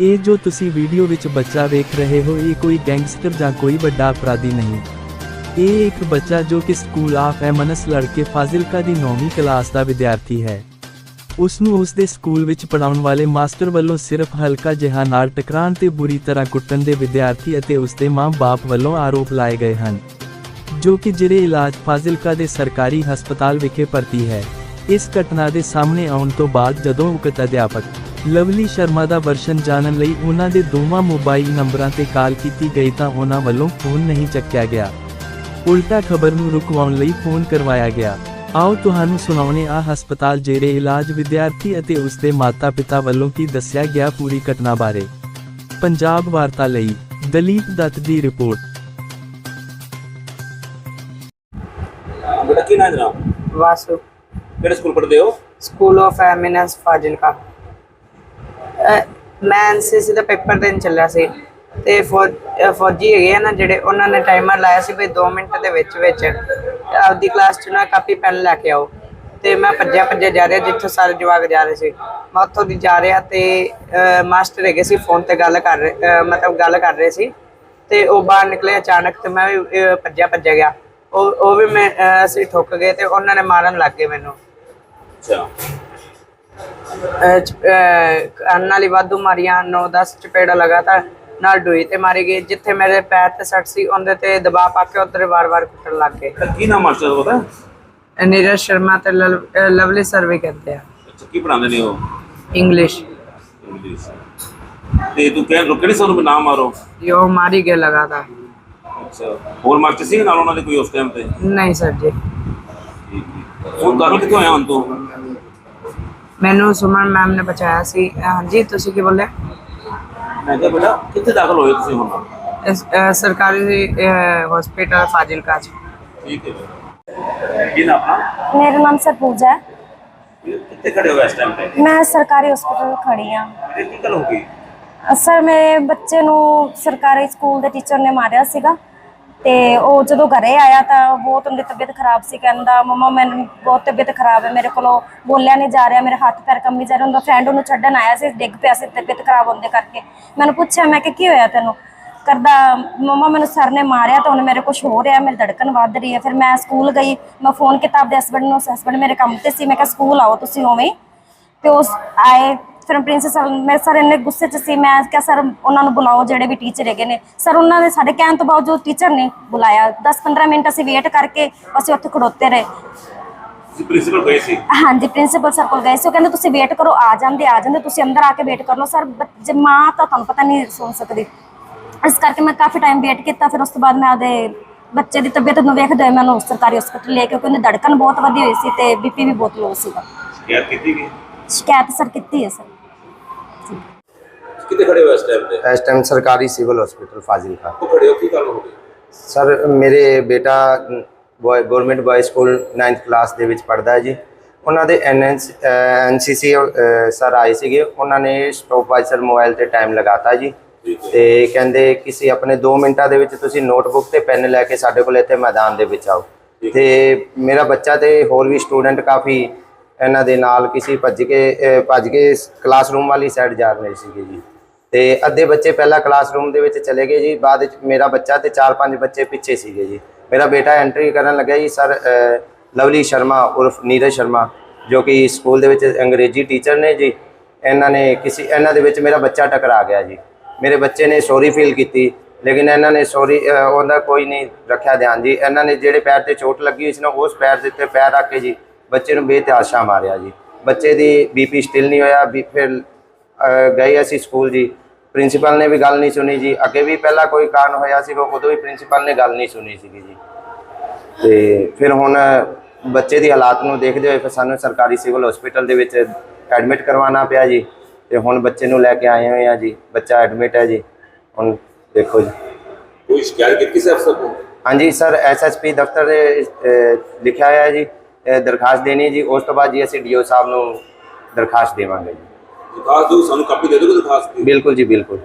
ਇਹ ਜੋ ਤੁਸੀਂ ਵੀਡੀਓ ਵਿੱਚ ਬੱਚਾ ਵੇਖ ਰਹੇ ਹੋ, ਇਹ ਕੋਈ ਗੈਂਗਸਟਰ ਜਾਂ ਕੋਈ ਵੱਡਾ ਅਪਰਾਧੀ ਨਹੀਂ। ਇਹ ਇੱਕ ਬੱਚਾ ਜੋ ਕਿ ਸਕੂਲ ਆਫ ਐਮਨਸ ਲੜਕੇ ਫਾਜ਼ਿਲਕਾ ਦੀ 9ਵੀਂ ਕਲਾਸ ਦਾ ਵਿਦਿਆਰਥੀ ਹੈ। ਉਸ ਨੂੰ ਉਸ ਦੇ ਸਕੂਲ ਵਿੱਚ ਪੜਾਉਣ ਵਾਲੇ ਮਾਸਟਰ ਵੱਲੋਂ ਸਿਰਫ ਹਲਕਾ ਜਿਹਾ ਨਾਲ ਟਕਰਾਉਣ ਤੇ ਬੁਰੀ ਤਰ੍ਹਾਂ ਕੁੱਟਣ ਦੇ ਵਿਦਿਆਰਥੀ ਅਤੇ ਉਸ ਦੇ ਮਾਂ-ਬਾਪ ਵੱਲੋਂ ਆਰੋਪ ਲਾਏ ਗਏ ਹਨ। ਜੋ ਕਿ ਜਿਹੜੇ ਇਲਾਜ ਫਾਜ਼ਿਲਕਾ ਦੇ ਸਰਕਾਰੀ ਹਸਪਤਾਲ ਵਿਖੇ ਭਰਤੀ ਹੈ। ਇਸ ਘਟਨਾ ਦੇ ਸਾਹਮਣੇ ਆਉਣ ਤੋਂ ਬਾਅਦ ਜਦੋਂ ਉਕਤ ਅਧਿਆਪਕ ਲਵਲੀ ਸ਼ਰਮਾ ਦਾ ਵਰਸ਼ਨ ਜਾਣਨ ਲਈ ਉਹਨਾਂ ਦੇ ਦੋਵਾਂ ਮੋਬਾਈਲ ਨੰਬਰਾਂ ਤੇ ਕਾਲ ਕੀਤੀ ਗਈ ਤਾਂ ਉਹਨਾਂ ਵੱਲੋਂ ਫੋਨ ਨਹੀਂ ਚੱਕਿਆ ਗਿਆ। ਉਲਟਾ ਖਬਰ ਨੂੰ ਰੁਕਵਾਉਣ ਲਈ ਫੋਨ ਕਰਵਾਇਆ ਗਿਆ। ਆਓ ਤੁਹਾਨੂੰ ਸੁਣਾਉਣੇ ਆ ਹਸਪਤਾਲ ਜਿਹੜੇ ਇਲਾਜ ਵਿਦਿਆਰਥੀ ਅਤੇ ਉਸ ਦੇ ਮਾਤਾ-ਪਿਤਾ ਵੱਲੋਂ ਕੀ ਦੱਸਿਆ ਗਿਆ ਪੂਰੀ ਘਟਨਾ ਬਾਰੇ। ਪੰਜਾਬ ਵਾਰਤਾ ਲਈ ਦਲੀਪ ਦੱਤ ਦੀ ਰਿਪੋਰਟ। ਬੇਟਾ ਕੀ ਨਾਮ ਜਨਾਬ? ਵਾਸੂ। ਕਿਹੜੇ ਸਕੂਲ ਪੜ੍ਹਦੇ ਹੋ? School of eminence Fazilka. ਅਹ ਮੈਂ ਐਨਸੀਸੀ ਦਾ ਪੇਪਰ ਦੇਣ ਚੱਲਿਆ ਸੀ ਤੇ ਫੌਜ ਫੌਜੀ ਹੈਗੇ ਆ ਨਾ ਜਿਹੜੇ, ਉਹਨਾਂ ਨੇ ਟਾਈਮਰ ਲਾਇਆ ਸੀ ਵੀ 2 ਮਿੰਟ ਦੇ ਵਿੱਚ ਵਿੱਚ। ਆਪਦੀ ਕਲਾਸ ਚ ਨਾ ਕਾਪੀ, ਪੈਨ ਲੈ ਕੇ ਆਓ। ਤੇ ਮੈਂ ਭੱਜਿਆ ਭੱਜਿਆ ਜਾ ਰਿਹਾ ਜਿੱਥੇ ਸਾਰੇ ਜਵਾਕ ਜਾ ਰਹੇ ਸੀ। ਮੈਂ ਉੱਥੋਂ ਦੀ ਜਾ ਰਿਹਾ ਤੇ ਮਾਸਟਰ ਹੈਗੇ ਸੀ ਫੋਨ ਤੇ ਗੱਲ ਕਰ ਰਹੇ ਮਤਲਬ ਗੱਲ ਕਰ ਰਹੇ ਸੀ। ਤੇ ਉਹ ਬਾਹਰ ਨਿਕਲੇ ਅਚਾਨਕ ਤੇ ਮੈਂ ਵੀ ਭੱਜਿਆ ਭੱਜਿਆ ਗਿਆ। ਉਹ ਉਹ ਵੀ ਮੈਂ ਅਸੀਂ ਠੁੱਕ ਗਏ ਤੇ ਉਹਨਾਂ ਨੇ ਮਾਰਨ ਲੱਗ ਗਏ ਮੈਨੂੰ। ਅੱਛਾ। ਵਾਲੀ ਵਾਧੂ ਮਾਰੀਆਂ 9-10 ਚਪੇੜਾ ਲਗਾਤਾਰ ਨਾਲ ਡੂਈ ਤੇ ਮਾਰੀ ਗਈ ਜਿੱਥੇ ਮੇਰੇ ਪੈਰ ਤੇ ਸੱਟ ਸੀ ਉਹਦੇ ਤੇ ਦਬਾਅ ਪਾ ਕੇ ਉਧਰ ਵਾਰ-ਵਾਰ ਕੁੱਟਣ ਲੱਗ ਗਏ। ਕੀ ਨਾਮ ਮਾਸਟਰ ਦਾ ਪਤਾ? ਅਹ ਨੀਰਜ ਸ਼ਰਮਾ ਤੇ ਅਹ ਲਵਲੀ ਸਰ ਵੀ ਕਹਿੰਦੇ ਆ। ਅੱਛਾ ਕੀ ਪੜਾਉਂਦੇ ਨੇ ਉਹ? ਇੰਗਲਿਸ਼। ਇੰਗਲਿਸ਼। ਤੇ ਤੂੰ ਕਹਿ ਰੁਕ ਨਹੀਂ ਸਾਨੂੰ ਨਾਮ ਮਾਰੋ? ਜੋ ਮਾਰੀ ਗਏ ਲਗਾਤਾਰ। ਅੱਛਾ ਹੋਰ ਮਾਸਟਰ ਸੀ ਨਾਲ ਉਹਨਾਂ ਦੇ ਕੋਈ ਉਸ ਟਾਈਮ ਤੇ? ਨਹੀਂ ਸਰ ਜੀ। ਉਹ ਦਾਖਲ ਕਿੱਥੋਂ ਆਇਆ ਹੁਣ ਤੂੰ? ਮੈਨੂੰ ਸੁਮਨ ਮੈਮ ਨੇ ਬਚਾਇਆ ਸੀ। ਅਹ ਹਾਂਜੀ ਤੁਸੀਂ ਕੀ ਬੋਲੇ ਮੈਂ ਕਿਹਾ ਬੇਟਾ ਕਿੱਥੇ ਦਾਖਲ ਹੋਏ ਤੁਸੀਂ ਹੁਣ? ਇਸ ਅਹ ਸਰਕਾਰੀ ਹਸਪੀਟਲ ਫਾਜ਼ਿਲਕਾ ਚ। ਠੀਕ ਹੈ ਬੇਟਾ। ਕੀ ਨਾਮ ਆਪਣਾ? ਮੇਰਾ ਨਾਮ ਸਰ ਪੂਜਾ ਹੈ। ਇਹ ਕਿੱਥੇ ਖੜੇ ਹੋ ਇਸ ਟਾਈਮ ਤੇ? ਮੈਂ ਸਰਕਾਰੀ ਹਸਪੀਟਲ ਖੜੀ ਇਹ ਕੀ ਗੱਲ ਹੋ ਗਈ? ਸਰ ਮੇਰੇ ਬੱਚੇ ਨੂੰ ਸਰਕਾਰੀ ਸਕੂਲ ਦੇ ਟੀਚਰ ਨੇ ਮਾਰਿਆ ਸੀਗਾ। ਤੇ ਉਹ ਜਦੋਂ ਘਰੇ ਆਇਆ ਤਾਂ ਬਹੁਤ ਉਹਦੀ ਤਬੀਅਤ ਖਰਾਬ ਸੀ ਕਹਿੰਦਾ ਮਮਾ, ਮੈਨੂੰ ਬਹੁਤ ਤਬੀਅਤ ਖਰਾਬ ਹੈ, ਮੇਰੇ ਕੋਲੋਂ ਬੋਲਿਆ ਨਹੀਂ ਜਾ ਰਿਹਾ, ਮੇਰੇ ਹੱਥ ਪੈਰ ਕੰਬੀ ਜਾ ਰਹੇ, ਉਹਦਾ ਫਰੈਂਡ ਉਹਨੂੰ ਛੱਡਣ ਆਇਆ ਸੀ, ਡਿੱਗ ਪਿਆ ਸੀ, ਤਬੀਅਤ ਖਰਾਬ ਹੁੰਦੇ ਕਰਕੇ। ਮੈਨੂੰ ਪੁੱਛਿਆ, ਮੈਂ ਕਿ ਕੀ ਹੋਇਆ ਤੈਨੂੰ? ਕਰਦਾ, ਮਮਾ, ਮੈਨੂੰ ਸਰ ਨੇ ਮਾਰਿਆ ਤਾਂ ਹੁਣ ਮੇਰੇ ਕੁਝ ਹੋ ਰਿਹਾ, ਮੇਰੀ ਧੜਕਣ ਵੱਧ ਰਹੀ ਹੈ। ਫਿਰ ਮੈਂ ਸਕੂਲ ਗਈ, ਮੈਂ ਫੋਨ ਕੀਤਾ ਆਪਣੇ ਹਸਬੰਡ ਨੂੰ ਹਸਬੰਡ ਮੇਰੇ ਕੰਮ ਤੇ ਸੀ, ਮੈਂ ਕਿਹਾ, ਸਕੂਲ ਆਓ ਤੁਸੀਂ ਉਵੇਂ ਹੀ। ਤੇ ਉਸ ਆਏ ਫਿਰ ਪ੍ਰਿੰਸੀਪਲ ਮੈਂ ਸਰ ਇੰਨੇ ਗੁੱਸੇ 'ਚ ਸੀ ਮੈਂ ਕਿਹਾ ਸਰ ਉਹਨਾਂ ਨੂੰ ਬੁਲਾਓ ਜਿਹੜੇ ਵੀ ਟੀਚਰ ਹੈਗੇ ਨੇ। ਸਰ ਉਹਨਾਂ ਨੇ ਸਾਡੇ ਕਹਿਣ ਤੋਂ ਬਾਵਜੂਦ ਟੀਚਰ ਨੇ ਬੁਲਾਇਆ 10-15 ਮਿੰਟ ਅਸੀਂ ਵੇਟ ਕਰਕੇ ਅਸੀਂ ਉੱਥੇ ਖੜੋਤੇ ਰਹੇ। ਤੁਸੀਂ ਪ੍ਰਿੰਸੀਪਲ ਗਏ ਸੀ? ਹਾਂਜੀ ਪ੍ਰਿੰਸੀਪਲ ਸਰ ਕੋਲ ਗਏ ਸੀ ਉਹ ਕਹਿੰਦੇ ਤੁਸੀਂ ਵੇਟ ਕਰੋ ਆ ਜਾਂਦੇ ਆ ਜਾਂਦੇ ਤੁਸੀਂ ਅੰਦਰ ਆ ਕੇ ਵੇਟ ਕਰ ਲਓ। ਸਰ ਜੇ ਮਾਂ ਤਾਂ ਤੁਹਾਨੂੰ ਪਤਾ ਨਹੀਂ ਸੁਣ ਸਕਦੀ। ਇਸ ਕਰਕੇ ਮੈਂ ਕਾਫੀ ਟਾਈਮ ਵੇਟ ਕੀਤਾ ਫਿਰ ਉਸ ਤੋਂ ਬਾਅਦ ਮੈਂ ਉਹਦੇ ਬੱਚੇ ਦੀ ਤਬੀਅਤ ਨੂੰ ਵੇਖਦੇ ਹੋਏ ਮੈਂ ਉਹਨੂੰ ਸਰਕਾਰੀ ਹਸਪਤਾਲ ਲੈ ਕੇ ਕਿਉਂਕਿ ਉਹਦੀ ਧੜਕਨ ਬਹੁਤ ਵਧੀ ਹੋਈ ਸੀ ਤੇ ਬੀਪੀ ਵੀ ਬਹੁਤ ਲੋ ਸੀਗਾ। ਸ਼ਿਕਾਇਤ ਕੀਤੀ ਗਈ ਸ਼ਿਕਾਇਤ ਸਰ ਕੀਤੀ ਹੈ ਸਰ। ਕਿੱਥੇ ਖੜੇ ਹੋ ਇਸ ਟਾਈਮ ਤੇ? ਇਸ ਟਾਈਮ ਸਰਕਾਰੀ ਸਿਵਲ ਹਸਪੀਟਲ ਫਾਜ਼ਿਲਕਾ। ਉਹ ਖੜੇ ਹੋ ਕੀ ਗੱਲ ਹੋ ਗਈ? ਸਰ ਮੇਰੇ ਬੇਟਾ government boy school 9th class ਦੇ ਵਿੱਚ ਪੜ੍ਹਦਾ ਹੈ ਜੀ। ਉਹਨਾਂ ਦੇ ਐਨਸੀਸੀ ਸਰ ਆਏ ਸੀਗੇ। ਉਹਨਾਂ ਨੇ ਸਟਾਪਵਾਈਜ਼ਰ ਮੋਬਾਈਲ ਤੇ ਟਾਈਮ ਲਗਾਤਾ ਜੀ। ਤੇ ਕਹਿੰਦੇ ਕਿਸੇ ਆਪਣੇ 2 ਮਿੰਟਾਂ ਦੇ ਵਿੱਚ ਤੁਸੀਂ ਨੋਟਬੁੱਕ ਤੇ ਪੈਨ ਲੈ ਕੇ ਸਾਡੇ ਕੋਲ ਇੱਥੇ ਮੈਦਾਨ ਦੇ ਵਿੱਚ ਆਓ। ਤੇ ਮੇਰਾ ਬੱਚਾ ਤੇ ਹੋਰ ਵੀ ਸਟੂਡੈਂਟ ਕਾਫੀ ਇਹਨਾਂ ਦੇ ਨਾਲ ਕਿਸੇ ਭੱਜ ਕੇ ਭੱਜ ਕੇ ਕਲਾਸਰੂਮ ਵਾਲੀ ਸਾਈਡ ਜਾ ਰਹੇ ਸੀਗੇ ਜੀ। ਤੇ ਅੱਧੇ ਬੱਚੇ ਪਹਿਲਾਂ ਕਲਾਸਰੂਮ ਦੇ ਵਿੱਚ ਚਲੇ ਗਏ ਜੀ, ਬਾਅਦ ਵਿੱਚ ਮੇਰਾ ਬੱਚਾ ਤੇ 4-5 ਬੱਚੇ ਪਿੱਛੇ ਸੀਗੇ ਜੀ। ਮੇਰਾ ਬੇਟਾ ਐਂਟਰੀ ਕਰਨ ਲੱਗਾ ਜੀ, ਸਰ ਲਵਲੀ ਸ਼ਰਮਾ, ਉਰਫ ਨੀਰਜ ਸ਼ਰਮਾ, ਜੋ ਕਿ ਸਕੂਲ ਦੇ ਵਿੱਚ ਅੰਗਰੇਜ਼ੀ ਟੀਚਰ ਨੇ ਜੀ। ਇਹਨਾਂ ਨੇ ਕਿਸੇ, ਇਹਨਾਂ ਦੇ ਵਿੱਚ ਮੇਰਾ ਬੱਚਾ ਟਕਰਾ ਗਿਆ ਜੀ। ਮੇਰੇ ਬੱਚੇ ਨੇ ਸੌਰੀ ਫੀਲ ਕੀਤੀ, ਲੇਕਿਨ ਇਹਨਾਂ ਨੇ ਸੌਰੀ ਉਹਦਾ ਕੋਈ ਨਹੀਂ ਰੱਖਿਆ ਧਿਆਨ ਜੀ। ਇਹਨਾਂ ਨੇ ਜਿਹੜੇ ਪੈਰ ਤੇ ਚੋਟ ਲੱਗੀ ਹੋਈ ਸੀ ਨਾ, ਉਸ ਪੈਰ ਦੇ ਉੱਤੇ ਪੈਰ ਰੱਖ ਕੇ ਜੀ ਬੱਚੇ ਨੂੰ ਬੇਤਹਾਸ਼ਾ ਮਾਰਿਆ ਜੀ। ਬੱਚੇ ਦੀ ਬੀਪੀ ਸਟਿਲ ਨਹੀਂ ਹੋਇਆ ਵੀ ਫਿਰ ਗਏ ਅਸੀਂ ਸਕੂਲ ਜੀ। ਪ੍ਰਿੰਸੀਪਲ ਨੇ ਵੀ ਗੱਲ ਨਹੀਂ ਸੁਣੀ ਜੀ। ਅੱਗੇ ਵੀ ਪਹਿਲਾਂ ਕੋਈ ਕਾਰਨ ਹੋਇਆ ਸੀ ਉਦੋਂ ਵੀ ਪ੍ਰਿੰਸੀਪਲ ਨੇ ਗੱਲ ਨਹੀਂ ਸੁਣੀ ਸੀਗੀ ਜੀ। ਤੇ ਫਿਰ ਹੁਣ ਬੱਚੇ ਦੀ ਹਾਲਾਤ ਨੂੰ ਦੇਖਦੇ ਹੋਏ ਫਿਰ ਸਾਨੂੰ ਸਰਕਾਰੀ ਸਿਵਲ ਹਸਪੀਟਲ ਦੇ ਵਿੱਚ ਐਡਮਿਟ ਕਰਵਾਉਣਾ ਪਿਆ ਜੀ। ਤੇ ਹੁਣ ਬੱਚੇ ਨੂੰ ਲੈ ਕੇ ਆਏ ਹੋਏ ਆ ਜੀ। ਬੱਚਾ ਐਡਮਿਟ ਹੈ ਜੀ। ਹੁਣ ਦੇਖੋ ਜੀ। ਕੋਈ ਸ਼ਿਕਾਇਤ ਕੀਤੀ ਸੀ ਅਫਸਰ ਨੂੰ? ਹਾਂਜੀ ਸਰ ਐਸਐਸਪੀ ਦਫ਼ਤਰ ਦੇ ਲਿਖਿਆ ਹੋਇਆ ਹੈ ਜੀ। ਦਰਖਾਸਤ ਦੇਣੀ ਹੈ ਜੀ। ਉਸ ਤੋਂ ਬਾਅਦ ਜੀ ਅਸੀਂ ਡੀਓ ਸਾਹਿਬ ਨੂੰ ਦਰਖਾਸਤ ਦੇਵਾਂਗੇ ਜੀ। ਦਿਖਾਸ ਦਿਓ ਸਾਨੂੰ ਕਾਪੀ ਦੇ ਦਿਓ ਦਿਖਾਸ ਦੀ। ਬਿਲਕੁਲ ਜੀ ਬਿਲਕੁਲ।